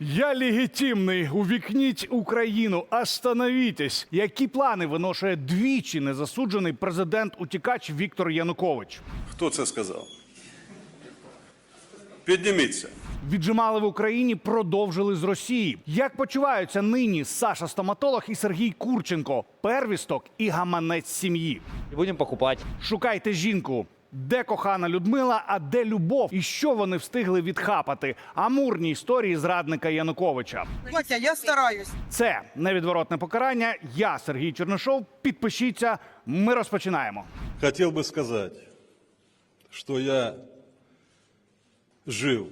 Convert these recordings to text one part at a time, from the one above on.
Я легітимний. Увікніть Україну. Остановітесь. Які плани виношує двічі незасуджений президент-утікач Віктор Янукович? Хто це сказав? Підніміться. Віджимали в Україні, продовжили з Росії. Як почуваються нині Саша стоматолог і Сергій Курченко, первісток і гаманець сім'ї? Будем покупать. Шукайте жінку. Де кохана Людмила, а де любов? І що вони встигли відхапати? Амурні історії зрадника Януковича. Котя, я стараюсь. Це невідворотне покарання. Я Сергій Чернишов. Підпишіться. Ми розпочинаємо. Хотів би сказати, що я жив.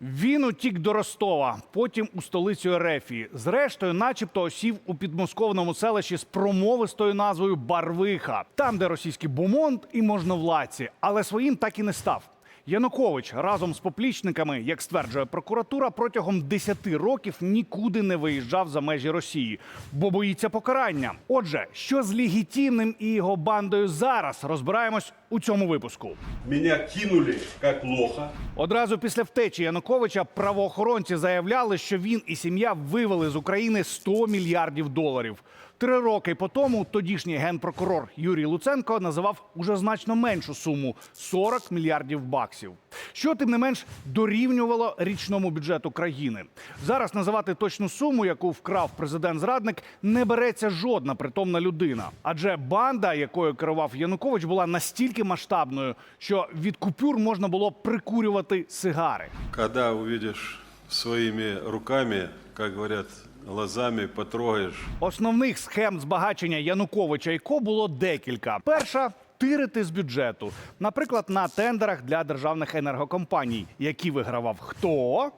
Він утік до Ростова, потім у столицю Ерефії. Зрештою, начебто, осів у підмосковному селищі з промовистою назвою Барвиха, там, де російський бумонт і можновладці, але своїм так і не став. Янукович разом з поплічниками, як стверджує прокуратура, протягом 10 років нікуди не виїжджав за межі Росії, бо боїться покарання. Отже, що з легітимним і його бандою зараз розбираємось у цьому випуску. Меня кинули як лоха. Одразу після втечі Януковича правоохоронці заявляли, що він і сім'я вивели з України 100 мільярдів доларів. Три роки по тому тодішній генпрокурор Юрій Луценко називав уже значно меншу суму 40 мільярдів баксів. Що тим не менш дорівнювало річному бюджету країни. Зараз називати точну суму, яку вкрав президент-зрадник, не береться жодна притомна людина. Адже банда, якою керував Янукович, була настільки масштабною, що від купюр можна було прикурювати сигари. Когда увидишь своими руками, как говорят, глазами потрогаєш. Основних схем збагачення Януковича і Ко було декілька. Перша тирити з бюджету, наприклад, на тендерах для державних енергокомпаній, які вигравав хто.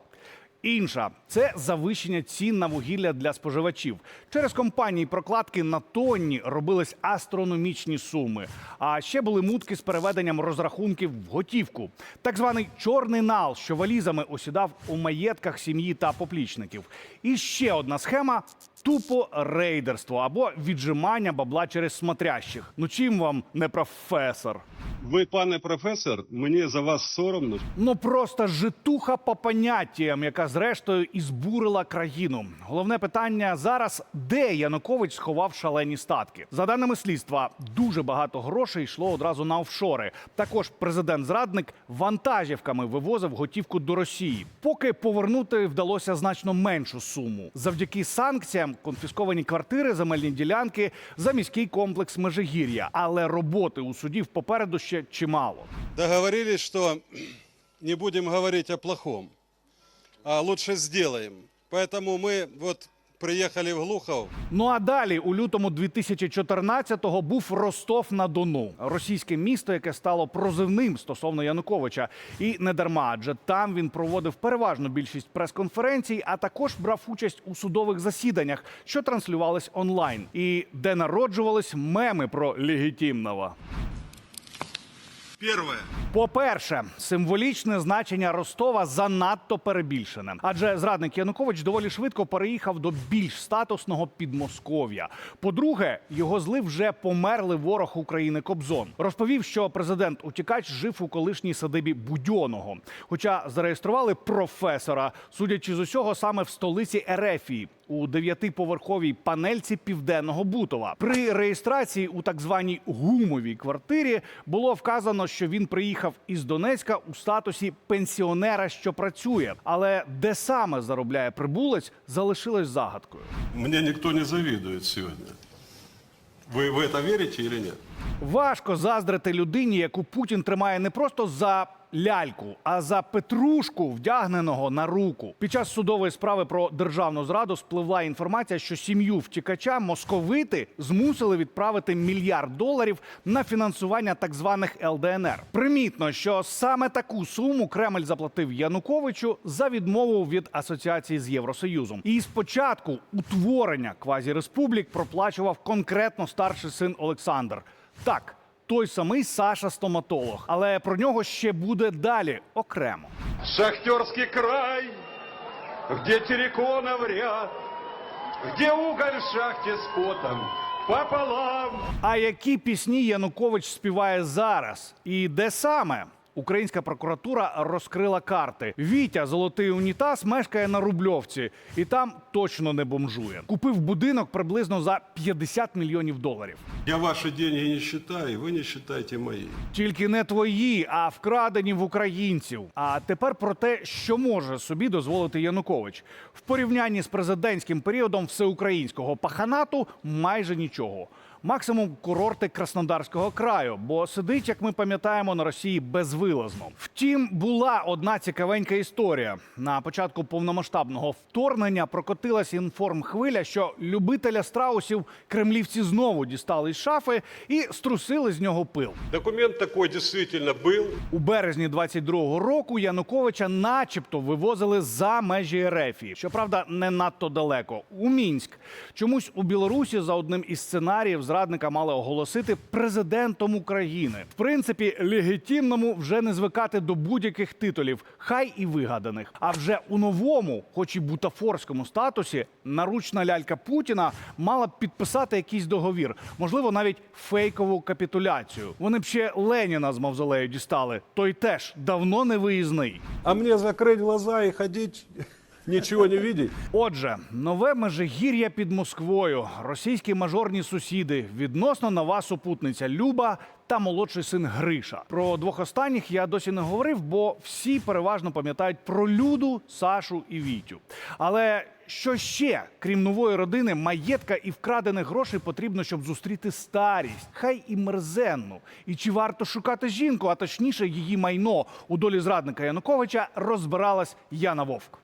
Інша це завищення цін на вугілля для споживачів. Через компанії прокладки на тонні робились астрономічні суми. А ще були мутки з переведенням розрахунків в готівку. Так званий чорний нал, що валізами осідав у маєтках сім'ї та поплічників. І ще одна схема тупо рейдерство або віджимання бабла через смотрящих. Ну чим вам не професор? Ви, пане професор, мені за вас соромно. Ну просто житуха по поняттям, яка зрештою і збурила країну. Головне питання зараз: де Янукович сховав шалені статки? За даними слідства, дуже багато грошей йшло одразу на офшори. Також президент-зрадник вантажівками вивозив готівку до Росії. Поки повернути вдалося значно меншу суму. Завдяки санкціям конфісковані квартири, земельні ділянки за міський комплекс Межигір'я. Але роботи у судів попереду ще чимало. договорились, что не будем говорить о плохом, а лучше сделаем. Поэтому мы вот приехали в Глухов. Ну а далі у лютому 2014-го був Ростов на Дону, російське місто, яке стало прозивним стосовно Януковича. І не дарма, адже там він проводив переважну більшість прес-конференцій, а також брав участь у судових засіданнях, що транслювались онлайн, і де народжувались меми про легітимного. Первое. По-перше, символічне значення Ростова занадто перебільшене, адже зрадник Янукович доволі швидко переїхав до більш статусного Підмосков'я. По-друге, його злив вже померлий ворог України Кобзон. Розповів, що президент утікач жив у колишній садибі Будьоного. Хоча зареєстрували професора, судячи з усього, саме в столиці Ерефії. У дев'ятиповерховій панельці південного Бутова при реєстрації у так званій гумовій квартирі було вказано, що він приїхав із Донецька у статусі пенсіонера, що працює. Але де саме заробляє прибулець, залишилось загадкою. Мені ніхто не завідує сьогодні. Ви в це вірите чи ні? Важко заздрити людині, яку Путін тримає не просто за ляльку, а за петрушку, вдягненого на руку. Під час судової справи про державну зраду спливла інформація, що сім'ю втікача московити змусили відправити мільярд доларів на фінансування так званих ЛДНР. Примітно, що саме таку суму Кремль заплатив Януковичу за відмову від асоціації з Євросоюзом. І спочатку утворення квазіреспублік проплачував конкретно старший син Олександр. Так, той самий Саша стоматолог, але про нього ще буде далі окремо. Шахтерський край, где терриконов ряд, где уголь в шахті з потом пополам. А які пісні Янукович співає зараз? І де саме? Українська прокуратура розкрила карти. Вітя, золотий унітаз, мешкає на Рубльовці, і там точно не бомжує. Купив будинок приблизно за 50 мільйонів доларів. Я ваши деньги не считаю, вы не считаете мои. Тільки не твої, а вкрадені в українців. А тепер про те, що може собі дозволити Янукович в порівнянні з президентським періодом всеукраїнського паханату майже нічого. Максимум курорти Краснодарського краю, бо сидить, як ми пам'ятаємо, на Росії безвилазно. Втім, була одна цікавенька історія. На початку повномасштабного вторгнення прокотилась інформхвиля, що любителя страусів кремлівці знову дістали із шафи і струсили з нього пил. Документ такой действительно был. У березні 22-го року Януковича, начебто, вивозили за межі Ерефії. Щоправда, не надто далеко. У Мінськ. Чомусь у Білорусі за одним із сценаріїв зрадника мали оголосити президентом України. В принципі, легітимному вже не звикати до будь-яких титулів, хай і вигаданих. А вже у новому, хоч і бутафорському статусі, наручна лялька Путіна мала б підписати якийсь договір, можливо, навіть фейкову капітуляцію. Вони б ще Леніна з мавзолею дістали. Той теж давно не виїзний. А мне закрыть глаза и ходить, ничего не видеть. Отже, нове межигір'я під Москвою, російські мажорні сусіди, відносно нова супутниця Люба та молодший син Гриша. Про двох останніх я досі не говорив, бо всі переважно пам'ятають про Люду, Сашу і Вітю. Але що ще, крім нової родини, маєтка і вкрадених грошей потрібно, щоб зустріти старість, хай і мерзенну. І чи варто шукати жінку, а точніше її майно у долі зрадника Януковича розбиралась Яна Вовк.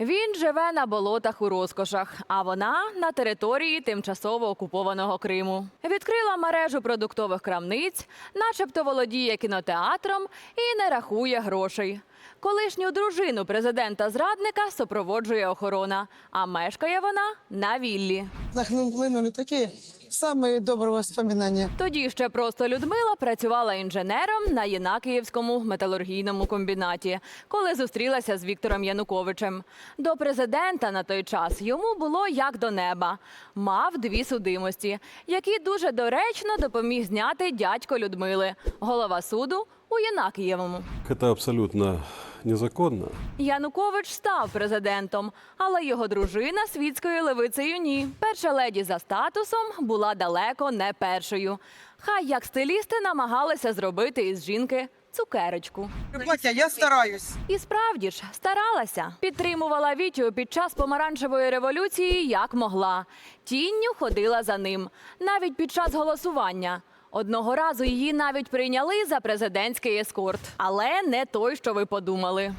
Він живе на болотах у розкошах, а вона на території тимчасово окупованого Криму. Відкрила мережу продуктових крамниць, начебто володіє кінотеатром і не рахує грошей. Колишню дружину президента зрадника супроводжує охорона, а мешкає вона на віллі. Нахлинули такі самі доброго воспоминання. Тоді ще просто Людмила працювала інженером на Єнакіївському металургійному комбінаті, коли зустрілася з Віктором Януковичем. До президента на той час йому було як до неба. Мав дві судимості, які дуже доречно допоміг зняти дядько Людмили, голова суду у Єнакієвому. Это абсолютно незаконно. Янукович став президентом, але його дружина світською левицею ні. Перша леді за статусом була далеко не першою. Хай як стилісти намагалися зробити із жінки цукерочку. Батя, я стараюсь. І справді ж старалася. Підтримувала Вітю під час помаранчевої революції як могла. Тінню ходила за ним, навіть під час голосування. Одного разу її навіть прийняли за президентський ескорт, але не той, що ви подумали.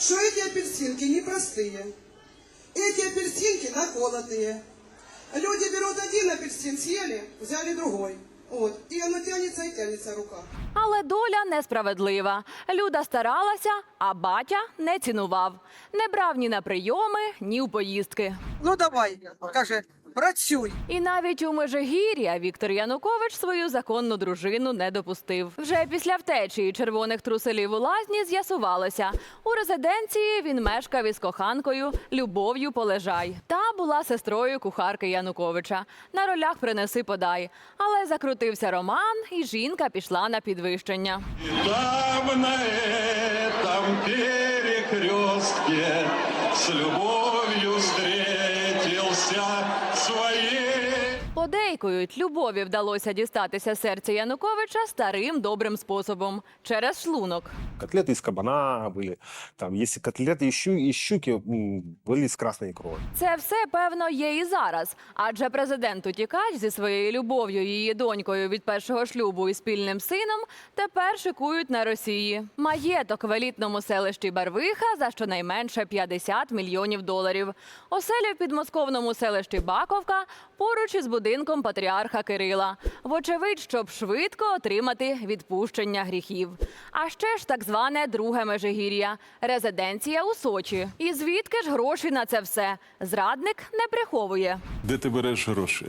что эти апельсинки непростые. Эти апельсинки наколотые. Люди берут один апельсин, съели, взяли другой. Вот. И оно тянется и тянется рука. Але доля несправедлива. Люда старалася, а батя не цінував. Не брав ні на прийоми, ні у поїздки. Ну давай, каже, працюй. І навіть у Межигір'я Віктор Янукович свою законну дружину не допустив. Вже після втечі і червоних труселів у лазні з'ясувалося. У резиденції він мешкав із коханкою Любов'ю Полежай. Та була сестрою кухарки Януковича. На ролях принеси подай. Але закрутився роман, і жінка пішла на підвищення. Там на этом перекрестке с любовью встретился poder? Подейкують, любові вдалося дістатися серця Януковича старим добрим способом через шлунок. Котлеты из кабана были, там, если котлеты из, щу- из щуки м, были с красной икрой. Це все певно є і зараз. Адже президент утікач зі своєю любов'ю, її донькою від першого шлюбу і спільним сином тепер шикують на Росії. Маєток в елітному селищі Барвиха за щонайменше 50 мільйонів доларів. Оселя в підмосковному селищі Баковка поруч із будинком патріарха Кирила. Вочевидь, щоб швидко отримати відпущення гріхів. А ще ж так зване друге межигір'я резиденція у Сочі. І звідки ж гроші на це все? Зрадник не приховує. Де ти береш гроші?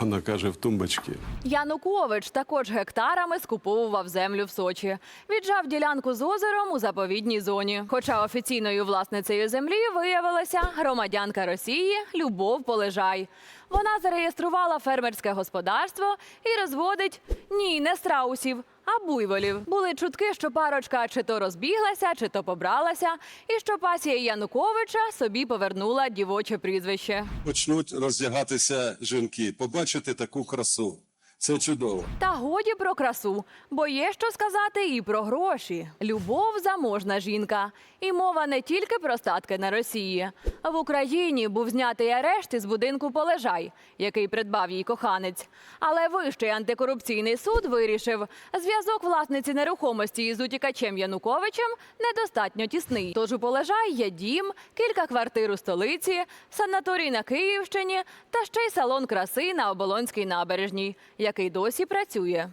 Вона каже в тумбочці. Янукович також гектарами скуповував землю в Сочі. Віджав ділянку з озером у заповідній зоні. Хоча офіційною власницею землі виявилася громадянка Росії Любов Полежай. Вона зареєструвала фермерське господарство і розводить ні, не страусів, а буйволів. Були чутки, що парочка чи то розбіглася, чи то побралася, і що пасія Януковича собі повернула дівоче прізвище. почнуть роздягатися жінки, побачити таку красу. Це чудово. Та годі про красу, бо є що сказати і про гроші. Любов заможна жінка. І мова не тільки про статки на Росії. В Україні був знятий арешт із будинку Полежай, який придбав їй коханець. Але вищий антикорупційний суд вирішив, зв'язок власниці нерухомості із утікачем Януковичем недостатньо тісний. Тож у Полежай є дім, кілька квартир у столиці, санаторій на Київщині та ще й салон краси на Оболонській набережній, який досі працює.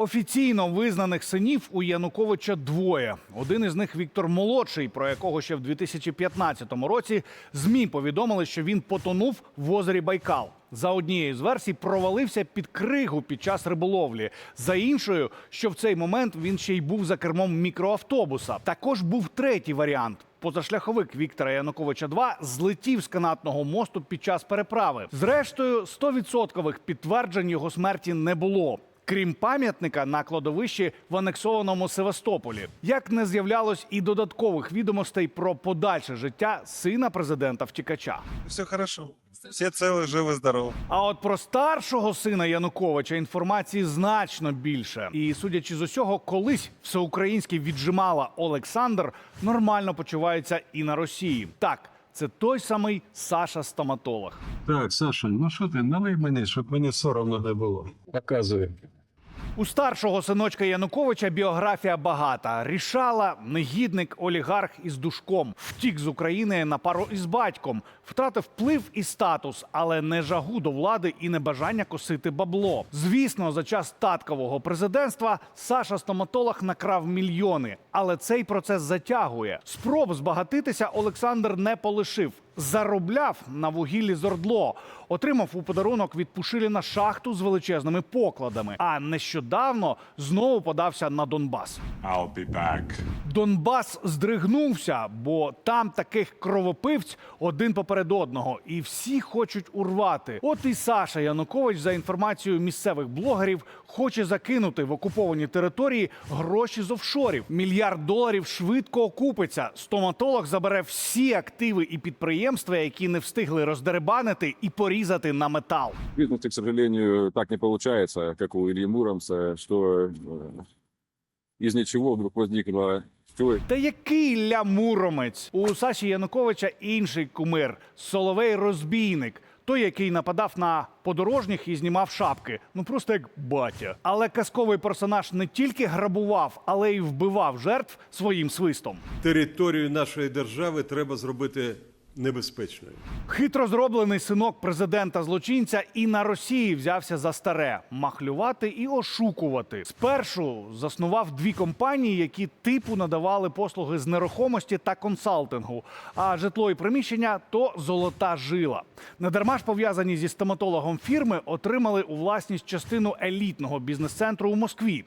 Офіційно визнаних синів у Януковича двоє. Один із них Віктор Молодший, про якого ще в 2015 році змі повідомили, що він потонув в озері Байкал. За однією з версій провалився під кригу під час риболовлі. За іншою, що в цей момент він ще й був за кермом мікроавтобуса. Також був третій варіант. Позашляховик Віктора Януковича 2 злетів з канатного мосту під час переправи. Зрештою, 100% підтверджень його смерті не було Крім пам'ятника на кладовищі в анексованому Севастополі, як не з'являлось і додаткових відомостей про подальше життя сина президента втікача. Все хорошо. Все целы, живы, здоровы. А от про старшого сина Януковича інформації значно більше. І судячи з усього, колись всеукраїнський віджимала Олександр нормально почувається і на Росії. Так, це той самий Саша стоматолог. Так, Саша, ну що ти, налий мені, щоб мені соромно не було. Показуй. У старшого синочка Януковича біографія багата. Рішала, негідник, олігарх із душком. Втік з України на пару із батьком, втратив вплив і статус, але не жагу до влади і не бажання косити бабло. Звісно, за час таткового президентства Саша стоматолог накрав мільйони, але цей процес затягує. Спроб збагатитися Олександр не полишив. Заробляв на вугіллі з Ордло, отримав у подарунок від Пушиліна шахту з величезними покладами. А нещодавно знову подався на Донбас. I'll be back. Донбас здригнувся, бо там таких кровопивць один поперед одного, і всі хочуть урвати. От і Саша Янукович, за інформацією місцевих блогерів, хоче закинути в окуповані території гроші з офшорів. Мільярд доларів швидко окупиться. Стоматолог забере всі активи і підприємства, які не встигли роздеребанити і порізати на метал. В бизнесе, к сожалению, так не получается, как у Ильи Муромца, что э, из ничего вдруг возникло Та який Ілля Муромець? У Саші Януковича інший кумир Соловей Розбійник. Той, який нападав на подорожніх і знімав шапки, ну просто як батя. Але казковий персонаж не тільки грабував, але й вбивав жертв своїм свистом. Територію нашої держави треба зробити небезпечною. Хитро зроблений синок президента злочинця і на Росії взявся за старе махлювати і ошукувати. Спершу заснував дві компанії, які типу надавали послуги з нерухомості та консалтингу. А житло і приміщення то золота жила. Недарма ж пов'язані зі стоматологом фірми отримали у власність частину елітного бізнес-центру у Москві.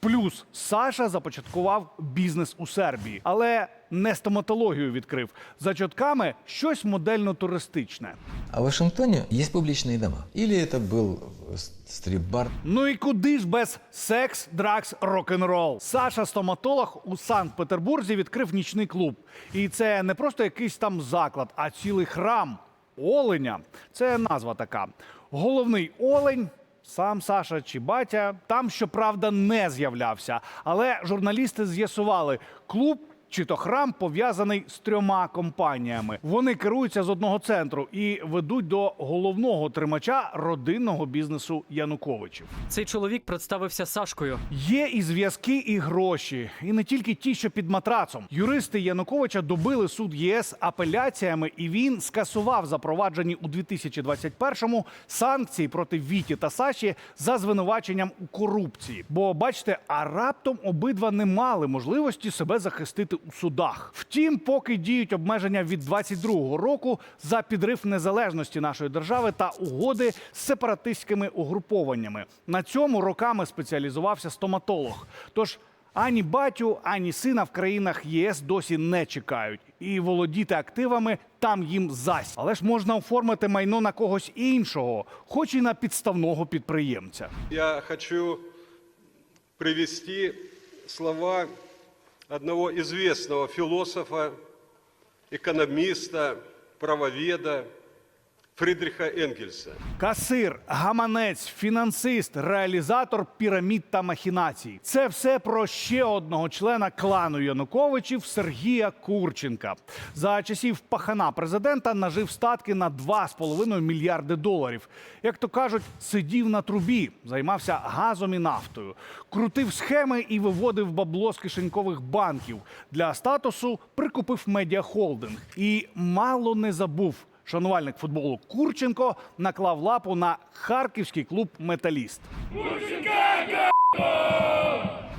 Плюс Саша започаткував бізнес у Сербії, але не стоматологію відкрив. За чутками щось модельно-туристичне. А в Вашингтоне есть публичные дома. Или это был э, с- стрип-бар, Ну і куди ж без секс, дракс, рок-н-рол? Саша стоматолог у Санкт-Петербурзі відкрив нічний клуб. І це не просто якийсь там заклад, а цілий храм оленя. Це назва така. Головний олень. Сам Саша чи батя там, щоправда, не з'являвся. Але журналісти з'ясували, клуб чи то храм пов'язаний з трьома компаніями. Вони керуються з одного центру і ведуть до головного тримача родинного бізнесу Януковичів. Цей чоловік представився Сашкою. Є і зв'язки, і гроші, і не тільки ті, що під матрацом. Юристи Януковича добили суд ЄС апеляціями, і він скасував запроваджені у 2021-му санкції проти Віті та Саші за звинуваченням у корупції. Бо бачите, а раптом обидва не мали можливості себе захистити судах. Втім, поки діють обмеження від 22-го року за підрив незалежності нашої держави та угоди з сепаратистськими угрупованнями. На цьому роками спеціалізувався стоматолог. Тож ані батю, ані сина в країнах ЄС досі не чекають, і володіти активами там їм зась. Але ж можна оформити майно на когось іншого, хоч і на підставного підприємця. Я хочу привести слова одного известного философа, экономиста, правоведа Фридриха Энгельса. Касир, гаманець, фінансист, реалізатор пірамід та махінацій. Це все про ще одного члена клану Януковичів Сергія Курченка. За часів пахана президента нажив статки на 2,5 мільярди доларів. Як то кажуть, сидів на трубі, займався газом і нафтою, крутив схеми і виводив бабло з кишенькових банків. Для статусу прикупив медіахолдинг і мало не забув. Шанувальник футболу Курченко наклав лапу на харківський клуб Металіст.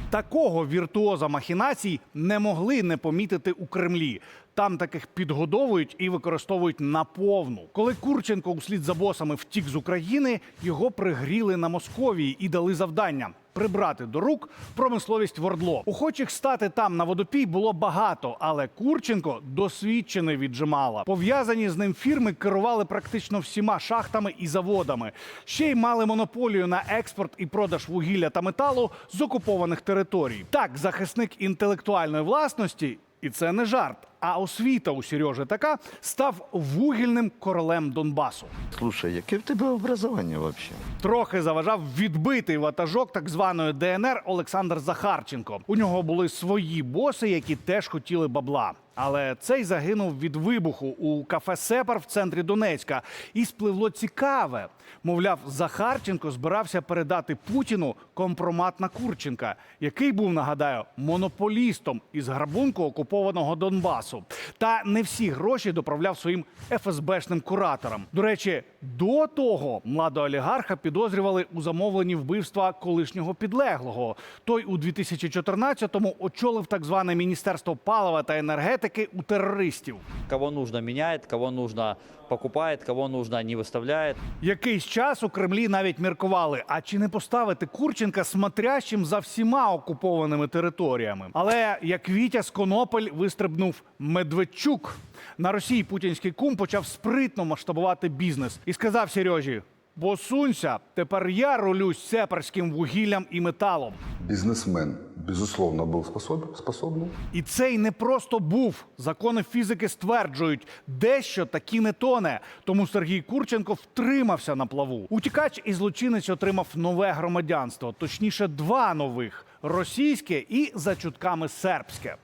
Такого віртуоза махінацій не могли не помітити у Кремлі. Там таких підгодовують і використовують наповну. Коли Курченко услід за босами втік з України, його пригріли на Московії і дали завдання прибрати до рук промисловість в Ордло. Охочих стати там на водопій було багато, але Курченко досвідчений віджимала. Пов'язані з ним фірми керували практично всіма шахтами і заводами. Ще й мали монополію на експорт і продаж вугілля та металу з окупованих територій. Так, захисник інтелектуальної власності. І це не жарт. А освіта у Сережі така став вугільним королем Донбасу. Слушай, яке в тебе образування взагалі? Трохи заважав відбитий ватажок так званої ДНР Олександр Захарченко. У нього були свої боси, які теж хотіли бабла. Але цей загинув від вибуху у кафе Сепар в центрі Донецька. І спливло цікаве. Мовляв, Захарченко збирався передати Путіну компромат на Курченка, який був, нагадаю, монополістом із грабунку окупованого Донбасу. Та не всі гроші доправляв своїм ФСБшним кураторам. До речі, до того младого олігарха підозрювали у замовленні вбивства колишнього підлеглого. Той у 2014-му очолив так зване міністерство палива та енергетики у терористів. Кого нужно меняет, кого нужно покупает, кого нужно не выставляет. Якийсь час у Кремлі навіть міркували, а чи не поставити Курченка смотрящим за всіма окупованими територіями. Але як Вітя з Конопель вистрибнув Медведчук, на Росії путінський кум почав спритно масштабувати бізнес і сказав Сережі: Посунься, тепер я рулюсь сепарським вугіллям і металом. Бизнесмен, безусловно, был способ, способный. І цей не просто був. Закони фізики стверджують, дещо таки не тоне. Тому Сергій Курченко втримався на плаву. Утікач і злочинець отримав нове громадянство, точніше, два нових: російське і за чутками сербське.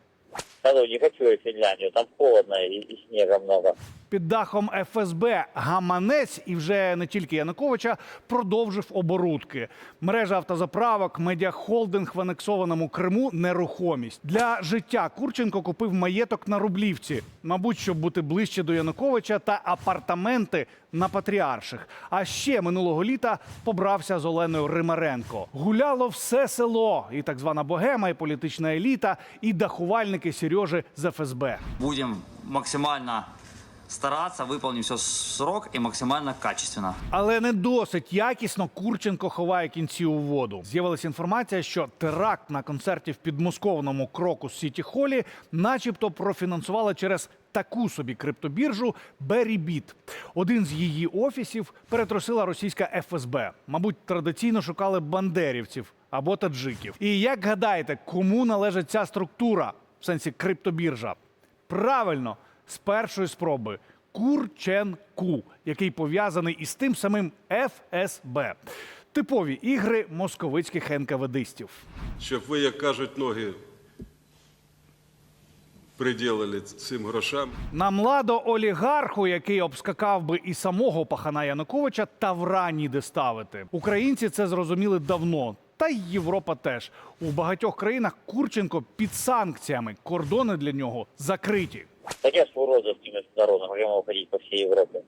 Алло, не хочу я Финляндию, там холодно и, и снега много. Під дахом ФСБ гаманець і вже не тільки Януковича продовжив оборудки. Мережа автозаправок, медіахолдинг в анексованому Криму, нерухомість для життя. Курченко купив маєток на Рублівці, мабуть, щоб бути ближче до Януковича та апартаменти на Патріарших. А ще минулого літа побрався з Оленою Римаренко. Гуляло все село, і так звана богема, і політична еліта, і дахувальники Сережи з ФСБ. Будем максимально стараться, выполним все срок и максимально качественно. Але не досить якісно Курченко ховає кінці у воду. З'явилася інформація, що теракт на концерті в підмосковному кроку Сіті Холі, начебто, профінансували через таку собі криптобіржу Берібіт. Один з її офісів перетрусила російська ФСБ. Мабуть, традиційно шукали бандерівців або таджиків. І як гадаєте, кому належить ця структура в сенсі криптобіржа? Правильно, з першої спроби Курченку, який пов'язаний із тим самим ФСБ. Типові ігри московицьких НКВДистів. Щоб ви, як кажуть, ноги приділили цим грошам. На младо олігарху, який обскакав би і самого пахана Януковича, тавра ніде ставити. Українці це зрозуміли давно. Та й Європа теж у багатьох країнах Курченко під санкціями. Кордони для нього закриті. Так я с в народом, я ходить по всей Европе.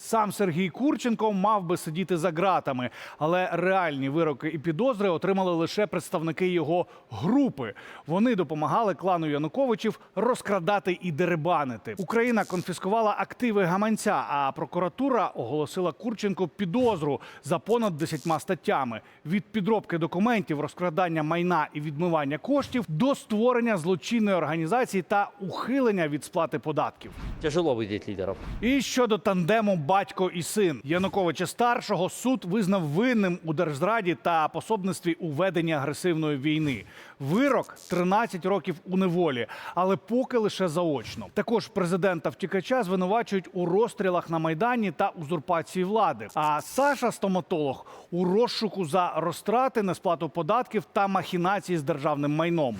Сам Сергій Курченко мав би сидіти за ґратами, але реальні вироки і підозри отримали лише представники його групи. Вони допомагали клану Януковичів розкрадати і дерибанити. Україна конфіскувала активи гаманця, а прокуратура оголосила Курченку підозру за понад 10 статтями: від підробки документів, розкрадання майна і відмивання коштів до створення злочинної організації та ухилення від сплати податків. Тяжело выделить лидеров. І щодо тандему батько і син Януковича старшого суд визнав винним у держзраді та пособництві у веденні агресивної війни. Вирок 13 років у неволі, але поки лише заочно. Також президента втікача звинувачують у розстрілах на майдані та узурпації влади. А Саша стоматолог у розшуку за розтрати, несплату податків та махінації з державним майном.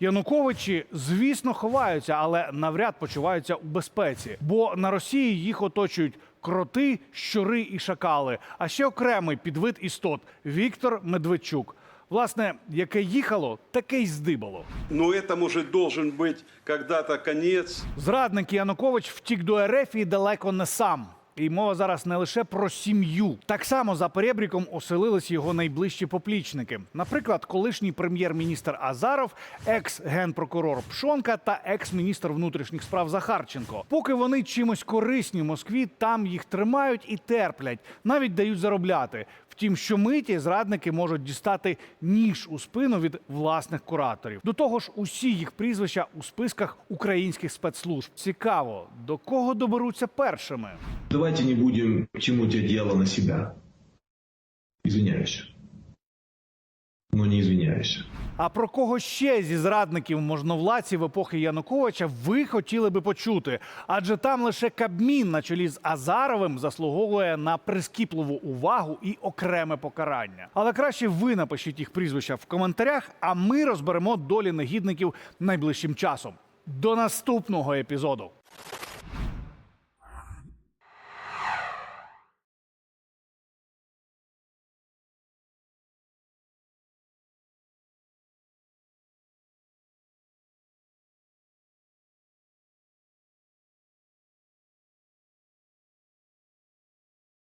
Януковичі, звісно, ховаються, але навряд почуваються у безпеці, бо на Росії їх оточують кроти, щури і шакали. А ще окремий підвид істот Віктор Медведчук. Власне, яке їхало, таке й здибало. Но этому же должен быть когда-то конец. Зрадник Янукович втік до РФ і далеко не сам. І мова зараз не лише про сім'ю. Так само за перебріком оселились його найближчі поплічники. Наприклад, колишній прем'єр-міністр Азаров, екс-генпрокурор Пшонка та екс-міністр внутрішніх справ Захарченко. Поки вони чимось корисні в Москві, там їх тримають і терплять, навіть дають заробляти. Втім, щомиті зрадники можуть дістати ніж у спину від власних кураторів. До того ж, усі їх прізвища у списках українських спецслужб. Цікаво, до кого доберуться першими. Давайте не будем чому одеяло на себе. Извиняюсь. Извиняюсь. А про кого ще зі зрадників можновладців епохи Януковича ви хотіли би почути? Адже там лише Кабмін на чолі з Азаровим заслуговує на прискіпливу увагу і окреме покарання. Але краще ви напишіть їх прізвища в коментарях, а ми розберемо долі негідників найближчим часом. До наступного епізоду.